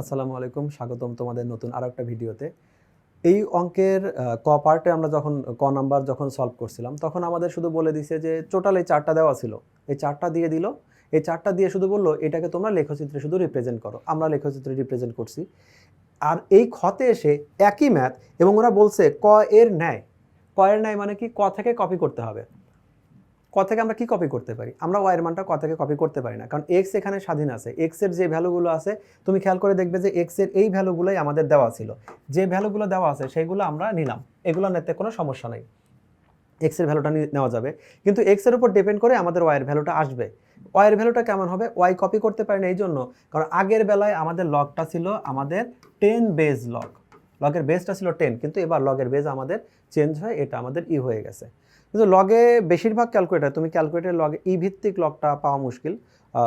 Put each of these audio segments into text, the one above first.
আসসালামু আলাইকুম, স্বাগতম তোমাদের নতুন আরও একটা ভিডিওতে। এই অঙ্কের ক পার্টে আমরা যখন, ক নাম্বার যখন সলভ করছিলাম, তখন আমাদের শুধু বলে দিছে যে টোটাল এই চারটা দেওয়া ছিল। এই চারটা দিয়ে দিল। এই চারটা দিয়ে শুধু বলল, এটাকে তোমরা লেখচিত্রে শুধু রিপ্রেজেন্ট করো। আমরা লেখচিত্রে রিপ্রেজেন্ট করছি। আর এই খতে এসে একই ম্যাথ এবং ওরা বলছে, ক এর ন্যায়। ক এর ন্যায় মানে কি? ক থেকে কপি করতে হবে। ক থেকে আমরা কি কপি করতে পারি? আমরা ওয়াইয়ের মানটা ক থেকে কপি করতে পারি না। কারণ এক্স এখানে স্বাধীন আছে। এক্সের যে ভ্যালুগুলো আছে, তুমি খেয়াল করে দেখবে যে এক্সের এই ভ্যালুগুলোই আমাদের দেওয়া ছিল। যে ভ্যালুগুলো দেওয়া আছে, সেইগুলো আমরা নিলাম। এগুলো নিতে কোনো সমস্যা নেই। এক্সের ভ্যালুটা নেওয়া যাবে। কিন্তু এক্সের উপর ডিপেন্ড করে আমাদের ওয়াইয়ের ভ্যালুটা আসবে। ওয়াইয়ের ভ্যালুটা কেমন হবে? ওয়াই কপি করতে পারি না এই জন্য কারণ আগের বেলায় আমাদের লগটা ছিল আমাদের টেন বেজ লগ লগের বেজটা ছিল টেন কিন্তু এবার লগের বেজ আমাদের চেঞ্জ হয়ে, এটা আমাদের ই হয়ে গেছে। কিন্তু লগে বেশিরভাগ ক্যালকুলেটার তুমি ক্যালকুলেটার লগে ই ভিত্তিক লগটা পাওয়া মুশকিল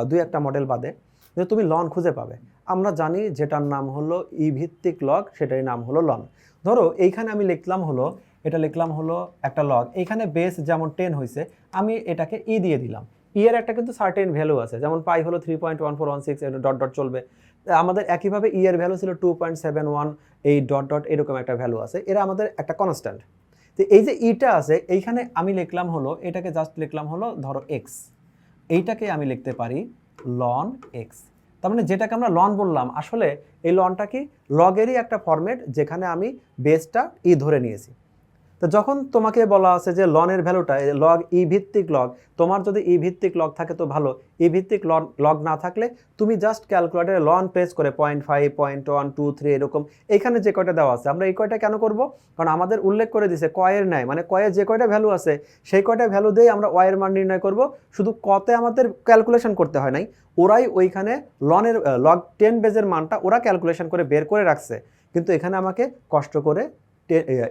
দুই একটা মডেল বাদে কিন্তু তুমি লন খুঁজে পাবে। আমরা জানি যেটার নাম হলো ই ভিত্তিক লগ সেটার নাম হলো লন ধরো এইখানে আমি লিখলাম হলো, এটা লিখলাম হলো একটা লগ এইখানে বেস যেমন টেন হয়েছে আমি এটাকে ই দিয়ে দিলাম। ই এর একটা কিন্তু সার্টেন ভ্যালু আছে, যেমন পাই হলো three point one four one six dot dot চলবে। আমাদের একইভাবে ই এর ভ্যালু ছিল টু পয়েন্ট সেভেন ওয়ান এই ডট ডট এরকম একটা ভ্যালু আছে, এরা আমাদের একটা কনস্ট্যান্ট তো এই যে ইটা আছে, এইখানে আমি লিখলাম হলো, এটাকে জাস্ট লিখলাম হলো, ধরো এক্স এইটাকে আমি লিখতে পারি লন এক্স তার মানে যেটাকে আমরা লন বললাম, আসলে এই লনটা কি লগেরই একটা ফরম্যাট যেখানে আমি বেসটা ই ধরে নিয়েছি। তো যখন তোমাকে বলা আছে যে লনের ভ্যালুটা লগ ই ভিত্তিক লগ তোমার যদি ই ভিত্তিক লগ থাকে তো ভালো। ই ভিত্তিক লগ না থাকলে তুমি জাস্ট ক্যালকুলেটারে লন প্রেস করে point five point one two three এরকম, এখানে যে কয়টা দেওয়া আছে, আমরা এই কয়টা কেন করব? কারণ আমাদের উল্লেখ করে দিছে কয়ের ন্যায় মানে কয়ের যে কয়টা ভ্যালু আছে, সেই কয়টা ভ্যালু দিয়েই আমরা ওয়াইয়ের মান নির্ণয় করব। শুধু কতে আমাদের ক্যালকুলেশন করতে হয় নাই, ওরাই ওইখানে লনের লগ টেন বেজের মানটা ওরা ক্যালকুলেশন করে বের করে রাখছে। কিন্তু এখানে আমাকে কষ্ট করে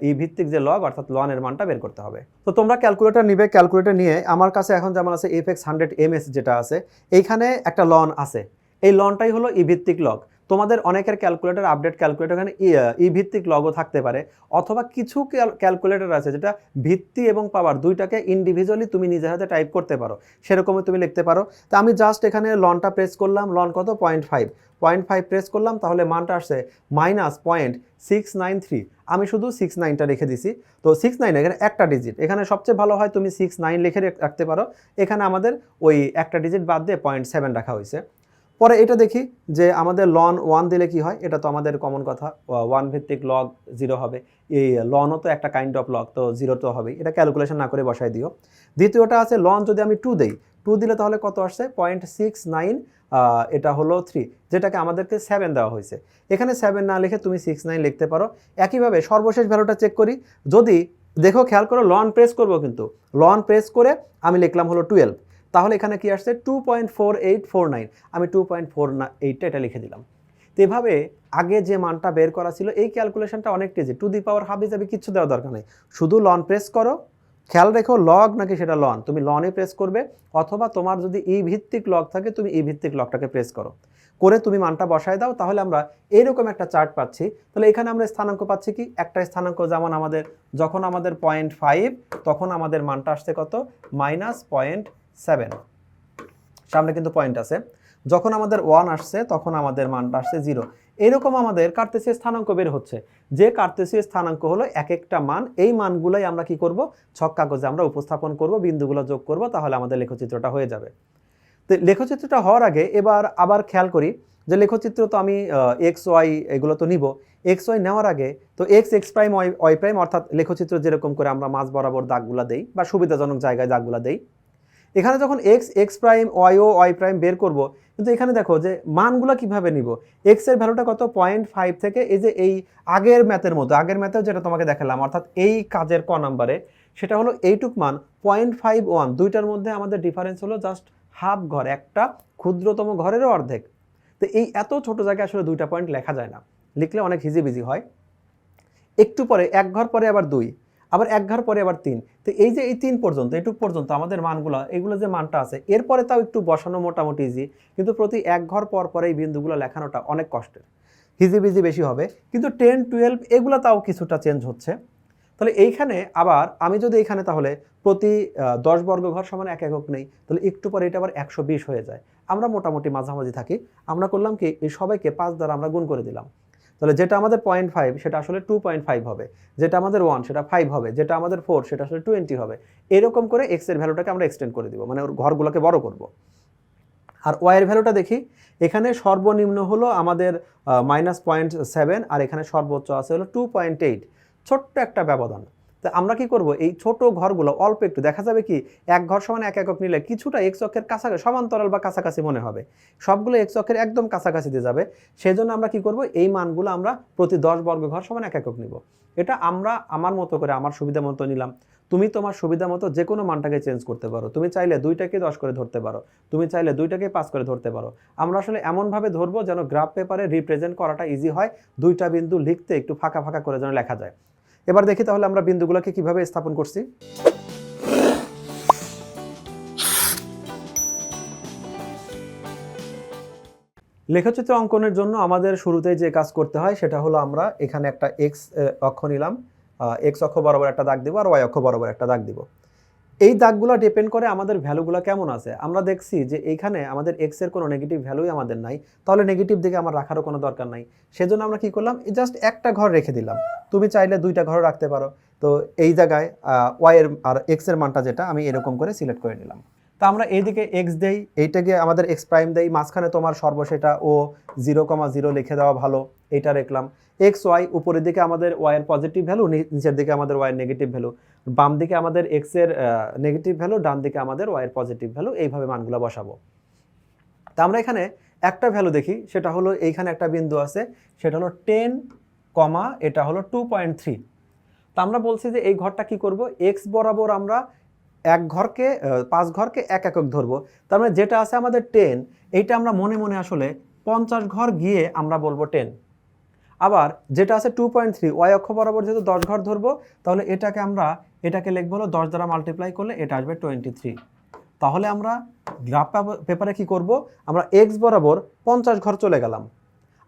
এই ভিত্তিক যে লগ অর্থাৎ লনের মানটা বের করতে হবে। তো তোমরা ক্যালকুলেটর নিবে ক্যালকুলেটর নিয়ে আমার কাছে এখন যেমন আছে F X hundred M S যেটা আছে, এইখানে একটা লন আছে। এই লনটাই হলো ই ভিত্তিক লগ তোমাদের অনেকের ক্যালকুলেটার আপডেট ক্যালকুলেটর এখানে ই ভিত্তিক লগও থাকতে পারে। অথবা কিছু ক্যালকুলেটর আছে যেটা ভিত্তি এবং পাওয়ার দুইটাকে ইন্ডিভিজুয়ালি তুমি নিজের হাতে টাইপ করতে পারো। সেরকমই তুমি লিখতে পারো। তো আমি জাস্ট এখানে লনটা প্রেস করলাম। লন কত? Point five point five press করলাম, তাহলে মানটা আসছে minus point six nine three আমি শুধু সিক্স নাইনটা রেখে দিছি। তো সিক্স নাইন এখানে একটা ডিজিট এখানে সবচেয়ে ভালো হয় তুমি সিক্স নাইন লিখে রেখ- রাখতে পারো। এখানে আমাদের ওই একটা ডিজিট বাদ দিয়ে পয়েন্ট সেভেন রাখা হয়েছে। পরে এটা দেখি যে আমাদের লন ওয়ান দিলে কি হয়? এটা তো আমাদের কমন কথা। ওয়ান ভিত্তিক লগ জিরো হবে। এই লনও তো একটা কাইন্ড অফ লগ তো জিরো তো হবেই। এটা ক্যালকুলেশন না করে বসাই দিও। দ্বিতীয়টা আছে লন যদি আমি টু দেই টু দিলে তাহলে কত আসছে? পয়েন্ট সিক্স নাইন এটা হলো থ্রি যেটাকে আমাদেরকে সেভেন দেওয়া হয়েছে। এখানে সেভেন না লিখে তুমি সিক্স নাইন লিখতে পারো। একইভাবে সর্বশেষ ভ্যালুটা চেক করি। যদি দেখো, খেয়াল করো লন প্রেস করব কিন্তু। লন প্রেস করে আমি লিখলাম হলো টুয়েলভ তাহলে এখানে কি আসছে? Two point four eight four nine আমি টু পয়েন্ট ফোর এইটটা এটা লিখে দিলাম। তো এভাবে আগে যে মানটা বের করা ছিল, এই ক্যালকুলেশনটা অনেক টেজি টু দি পাওয়ার হাবি হিসাবে কিচ্ছু দেওয়ার দরকার নেই। শুধু লন প্রেস করো। খেয়াল রেখো লগ নাকি সেটা লন তুমি লনে প্রেস করবে, অথবা তোমার যদি ই ভিত্তিক লগ থাকে, তুমি ই ভিত্তিক লগটাকে প্রেস করো। করে তুমি মানটা বসায় দাও, তাহলে আমরা এইরকম একটা চার্ট পাচ্ছি। তাহলে এখানে আমরা স্থানাঙ্ক পাচ্ছি কি? একটা স্থানাঙ্ক যেমন আমাদের, যখন আমাদের পয়েন্ট ফাইভ তখন আমাদের মানটা আসছে কত? Minus point seven. সামনে কিন্তু পয়েন্ট আছে। যখন আমাদের ওয়ান আসছে, তখন আমাদের মানটা আসছে জিরো এরকম আমাদের কার্তেসীয় স্থানাঙ্ক বের হচ্ছে। যে কার্তেসীয় স্থানাঙ্ক হলো এক একটা মান। এই মানগুলোই আমরা কি করব? ছক কাগজে আমরা উপস্থাপন করব, বিন্দুগুলো যোগ করব, তাহলে আমাদের লেখচিত্রটা হয়ে যাবে। তো লেখচিত্রটা হওয়ার আগে এবার আবার খেয়াল করি যে লেখচিত্র তো আমি এক্স ওয়াই এগুলো তো নিব। এক্স ওয়াই নেওয়ার আগে তো X X prime Y Y prime অর্থাৎ লেখচিত্র যেরকম করে আমরা মাঝ বরাবর দাগগুলো দেই বা সুবিধাজনক জায়গায় দাগগুলা দেই। এখানে যখন এক্স এক্স প্রাইম ওয়াই ও ওয়াই প্রাইম বের করব, কিন্তু এখানে দেখো যে মানগুলো কীভাবে নিব? এক্সের ভ্যালুটা কত? পয়েন্ট ফাইভ থেকে এই যে এই আগের ম্যাথের মতো, আগের ম্যাথেও যেটা তোমাকে দেখালাম, অর্থাৎ এই কাজের ক নাম্বারে সেটা হলো এইটুক মান পয়েন্ট ফাইভ ওয়ান দুইটার মধ্যে আমাদের ডিফারেন্স হলো জাস্ট হাফ ঘর, একটা ক্ষুদ্রতম ঘরেরও অর্ধেক। তো এই এত ছোট জায়গায় আসলে দুইটা পয়েন্ট লেখা যায় না। লিখলে অনেক হিজিবিজি হয়। একটু পরে, এক ঘর পরে আবার দুই। আবার এক ঘর পরে আবার তিন। তো এই যে এই তিন পর্যন্ত, এটুক পর্যন্ত আমাদের মানগুলো, এগুলো যে মানটা আছে, এরপরে তাও একটু বসানো মোটামুটি ইজি কিন্তু প্রতি এক ঘর পর পরে এই বিন্দুগুলো লেখানোটা অনেক কষ্টের। হিজিবিজি বেশি হবে, কিন্তু টেন টুয়েলভ এগুলো তাও কিছুটা চেঞ্জ হচ্ছে। তাহলে এইখানে আবার আমি যদি এখানে তাহলে প্রতি দশ বর্গ ঘর সমান এক একক নেই, তাহলে একটু পরে এটা আবার একশো বিশ হয়ে যায়। আমরা মোটামুটি মাঝামাঝি থাকি, আমরা করলাম কি, এই সবাইকে পাঁচ দ্বারা আমরা গুণ করে দিলাম। তাহলে যেটা আমাদের পয়েন্ট ফাইভ সেটা আসলে টু পয়েন্ট ফাইভ হবে। যেটা আমাদের ওয়ান সেটা ফাইভ হবে। যেটা আমাদের ফোর সেটা আসলে টোয়েন্টি হবে। এরকম করে এক্সের ভ্যালুটাকে আমরা এক্সটেন্ড করে দিব মানে ওর ঘরগুলোকে বড় করব। আর ওয়াইয়ের ভ্যালুটা দেখি, এখানে সর্বনিম্ন হলো আমাদের মাইনাস পয়েন্ট সেভেন আর এখানে সর্বোচ্চ আছে হলো টু পয়েন্ট এইট ছোট্ট একটা ব্যবধান। তা আমরা কি করব? এই ছোট ঘরগুলো অল্প একটু, দেখা যাবে কি এক ঘর সমান এক একক নিলে কিছুটা এক চক্ষের কাছাকাছি সমান্তরাল বা কাছাকাছি মনে হবে। সবগুলো এক চক্ষের একদম কাছাকাছি দিয়ে যাবে। সেজন্য আমরা কি করব? এই মানগুলো আমরা প্রতি দশ বর্গ ঘর সমান এক একক নিব। এটা আমরা আমার মতো করে, আমার সুবিধা মতো নিলাম। তুমি তোমার সুবিধা মতো যে কোনো মানটাকে চেঞ্জ করতে পারো। তুমি চাইলে দুইটাকে দশ করে ধরতে পারো। তুমি চাইলে দুইটাকে পাঁচ করে ধরতে পারো। আমরা আসলে এমনভাবে ধরবো যেন গ্রাফ পেপারে রিপ্রেজেন্ট করাটা ইজি হয়। দুইটা বিন্দু লিখতে একটু ফাঁকা ফাঁকা করে যেন লেখা যায়। এবার দেখি তাহলে আমরা বিন্দুগুলোকে কীভাবে স্থাপন করছি। লেখচিত্র অঙ্কনের জন্য আমাদের শুরুতে যে কাজ করতে হয়, সেটা হলো আমরা এখানে একটা এক্স অক্ষ নিলাম। এক্স অক্ষ বরাবর একটা দাগ দিব আর ওয়াই অক্ষ বরাবর একটা দাগ দিব। এই দাগগুলো ডিপেন্ড করে আমাদের ভ্যালুগুলো কেমন আছে। আমরা দেখছি যে এইখানে আমাদের এক্সের কোনো নেগেটিভ ভ্যালুই আমাদের নাই, তাহলে নেগেটিভ দিকে আমার রাখারও কোনো দরকার নাই। সেজন্য আমরা কি করলাম জাস্ট একটা ঘর রেখে দিলাম। তুমি চাইলে দুইটা ঘর রাখতে পারো। তো এই জায়গায় ওয়াই এর আর এক্সের মানটা যেটা, আমি এরকম করে সিলেক্ট করে নিলাম। তা আমরা এইদিকে এক্স দেই, এইটাকে আমাদের এক্স প্রাইম দেই, মাঝখানে তোমার সর্বশেষটা ও জিরো কমা জিরো লিখে দেওয়া ভালো, এইটা রাখলাম এক্স ওয়াই উপরের দিকে আমাদের ওয়াইয়ের পজিটিভ ভ্যালু নিচের দিকে আমাদের ওয়াইয়ের নেগেটিভ ভ্যালু বাম দিকে আমাদের এক্সের নেগেটিভ ভ্যালু ডান দিকে আমাদের ওয়াইয়ের পজিটিভ ভ্যালু এইভাবে মানগুলো বসাবো। তা আমরা এখানে একটা ভ্যালু দেখি, সেটা হলো এইখানে একটা বিন্দু আছে, সেটা হলো টেন কমা এটা হলো টু পয়েন্ট থ্রি তা আমরা বলছি যে এই ঘরটা কি করব? এক্স বরাবর আমরা এক ঘরকে পাঁচ ঘরকে এক একক ধরবো। তার মানে যেটা আছে আমাদের টেন এইটা আমরা মনে মনে আসলে পঞ্চাশ ঘর গিয়ে আমরা বলব টেন আবার যেটা আছে টু পয়েন্ট থ্রি ওয়াই অক্ষ বরাবর যেহেতু দশ ঘর ধরবো, তাহলে এটাকে আমরা, এটাকে লিখব হলো দশ দ্বারা মাল্টিপ্লাই করলে এটা আসবে টোয়েন্টি থ্রি তাহলে আমরা গ্রাফ পেপারে কি করব? আমরা এক্স বরাবর পঞ্চাশ ঘর চলে গেলাম।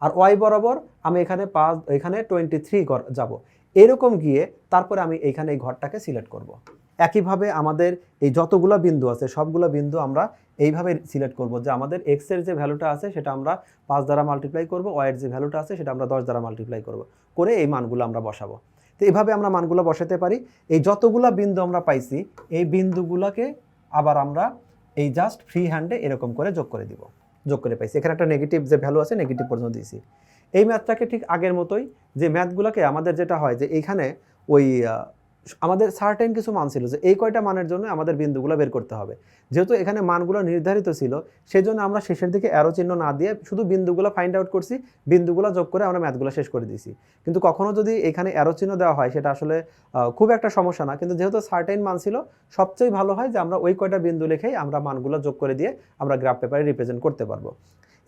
আর ওয়াই বরাবর আমি এখানে পাঁচ, এখানে টোয়েন্টি থ্রি ঘর যাব। এরকম গিয়ে তারপরে আমি এইখানে এই ঘরটাকে সিলেক্ট করব। একইভাবে আমাদের এই যতগুলো বিন্দু আছে, সবগুলো বিন্দু আমরা এইভাবে সিলেক্ট করব যে আমাদের এক্সের যে ভ্যালুটা আছে সেটা আমরা পাঁচ দ্বারা মাল্টিপ্লাই করব ওয়াইয়ের যে ভ্যালুটা আছে সেটা আমরা দশ দ্বারা মাল্টিপ্লাই করব, করে এই মানগুলো আমরা বসাবো। তো এইভাবে আমরা মানগুলো বসাতে পারি। এই যতগুলা বিন্দু আমরা পাইছি, এই বিন্দুগুলোকে আবার আমরা এই জাস্ট ফ্রি হ্যান্ডে এরকম করে যোগ করে দিব, যোগ করে পাইছি। এখানে একটা নেগেটিভ যে ভ্যালু আছে নেগেটিভ পর্যন্ত দিয়েছি। এই ম্যাথটাকে ঠিক আগের মতোই যে ম্যাথগুলোকে আমাদের যেটা হয় যে এইখানে ওই আমাদের সার্টেন কিছু মান ছিল যে এই কয়টা মানের জন্য আমাদের বিন্দুগুলো বের করতে হবে। যেহেতু এখানে মানগুলো নির্ধারিত ছিল সেই জন্য আমরা শেষের দিকে অ্যারো চিহ্ন না দিয়ে শুধু বিন্দুগুলো ফাইন্ড আউট করছি, বিন্দুগুলো যোগ করে আমরা ম্যাথগুলো শেষ করে দিয়েছি। কিন্তু কখনো যদি এখানে অ্যারো চিহ্ন দেওয়া হয়, সেটা আসলে খুব একটা সমস্যা না। কিন্তু যেহেতু সার্টেন মান ছিল, সবচেয়ে ভালো হয় যে আমরা ওই কয়টা বিন্দু লিখেই আমরা মানগুলো যোগ করে দিয়ে আমরা গ্রাফ পেপারে রিপ্রেজেন্ট করতে পারব।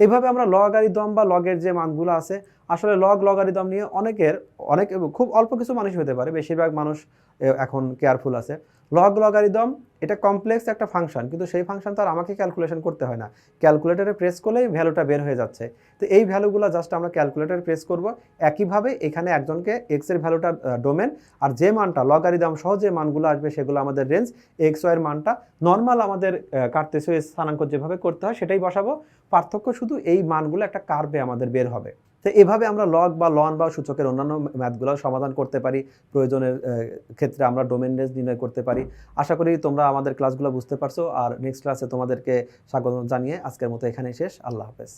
এইভাবে আমরা লগারিদম বা লগের যে মানগুলো আছে, আসলে লগ লগারিদম নিয়ে অনেকের, অনেক খুব অল্প কিছু মানুষ হতে পারে। বেশিরভাগ মানুষ এখন কেয়ারফুল আছে। লগ লগারিদম এটা কমপ্লেক্স একটা ফাংশন কিন্তু সেই ফাংশন তো আর আমাকে ক্যালকুলেশন করতে হয় না। ক্যালকুলেটরে প্রেস করলেই ভ্যালুটা বের হয়ে যাচ্ছে। তো এই ভ্যালুগুলো জাস্ট আমরা ক্যালকুলেটরে প্রেস করব। একইভাবে এখানে একজনকে এক্সের ভ্যালুটা ডোমেন আর যে মানটা লগারিদম সহ যে মানগুলো আসবে সেগুলো আমাদের রেঞ্জ এক্স ওয়ের মানটা নর্মাল আমাদের কাটতেছে স্থানাঙ্ক যেভাবে করতে হয় সেটাই বসাবো। পার্থক্য শুধু এই মানগুলো একটা কার্ভে আমাদের বের হবে। তো এভাবে আমরা লগ বা লন বা সূচকের অন্যান্য ম্যাথগুলো সমাধান করতে পারি, প্রয়োজনের ক্ষেত্রে আমরা ডোমেন রেঞ্জ নির্ণয় করতে পারি। আশা করি তোমরা আমাদের ক্লাসগুলো বুঝতে পারছ। আর নেক্সট ক্লাসে তোমাদেরকে স্বাগত জানিয়ে আজকের মতো এখানেই শেষ। আল্লাহ হাফেজ।